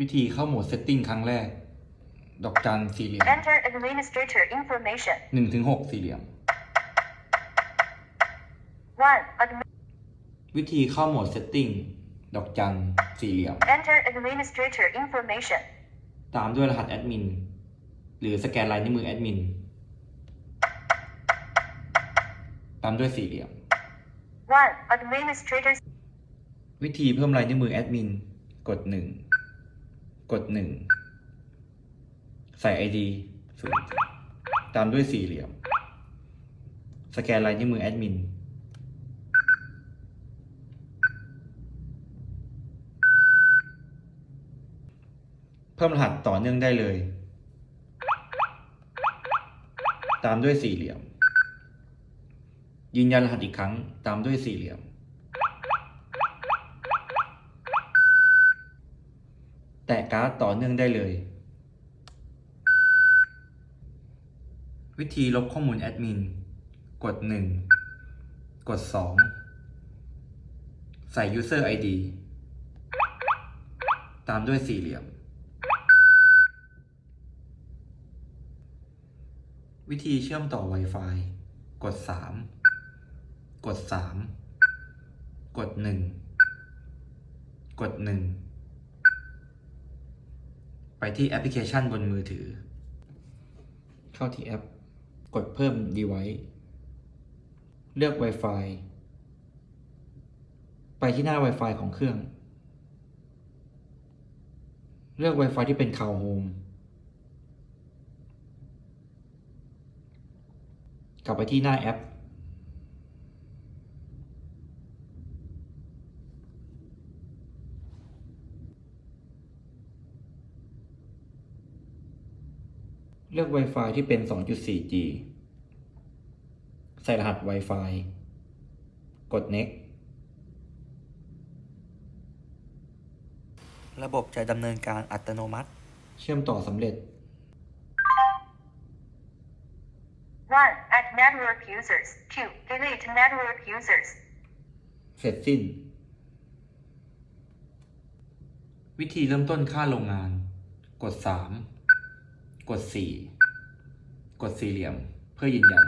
วิธีเข้าโหมด Setting ครั้งแรก ดอกจันสี่เหลี่ยม Enter administrator information. หนึ่งถึงหกสี่เหลี่ยม 1. Admi- วิธีเข้าโหมด Setting ดอกจันสี่เหลี่ยม Enter administrator information. ตามด้วยรหัสแอดมินหรือสแกนลายนิ้วมือแอดมินตามด้วยสี่เหลี่ยม 1. Administrator วิธีเพิ่มลายนิ้วมือแอดมินกดหนึ่ง กดหนึ่งใส่ ID ศูนย์ตามด้วยสี่เหลี่ยม สแกนลายนิ้วมือแอดมิน เพิ่มรหัสต่อเนื่องได้เลย ตามด้วยสี่เหลี่ยม ยืนยันรหัสอีกครั้งตามด้วยสี่เหลี่ยม แตะการ์ดต่อเนื่องได้เลย วิธีลบข้อมูลแอดมิน กด 1 กด 2 ใส่ User ID ตามด้วยสี่เหลี่ยม วิธีเชื่อมต่อ Wi-Fi กด 3 กด 3 กด 1 กด 1 ไปที่แอปพลิเคชันบนมือถือ เข้าที่แอป กดเพิ่ม device เลือก Wi-Fi ไปที่หน้า Wi-Fi ของเครื่อง เลือก Wi-Fi ที่เป็น Cloud Home กลับไปที่หน้าแอป เลือก Wi-Fi ที่เป็น 2.4G ใส่รหัส Wi-Fi กด next ระบบจะดำเนินการอัตโนมัติ เชื่อมต่อสำเร็จ 1. Add network users. 2. Delete network users. เสร็จสิ้น วิธีเริ่มต้นค่าโรงงาน กด 3 กด 4 กดสี่เหลี่ยม เพื่อยืนยัน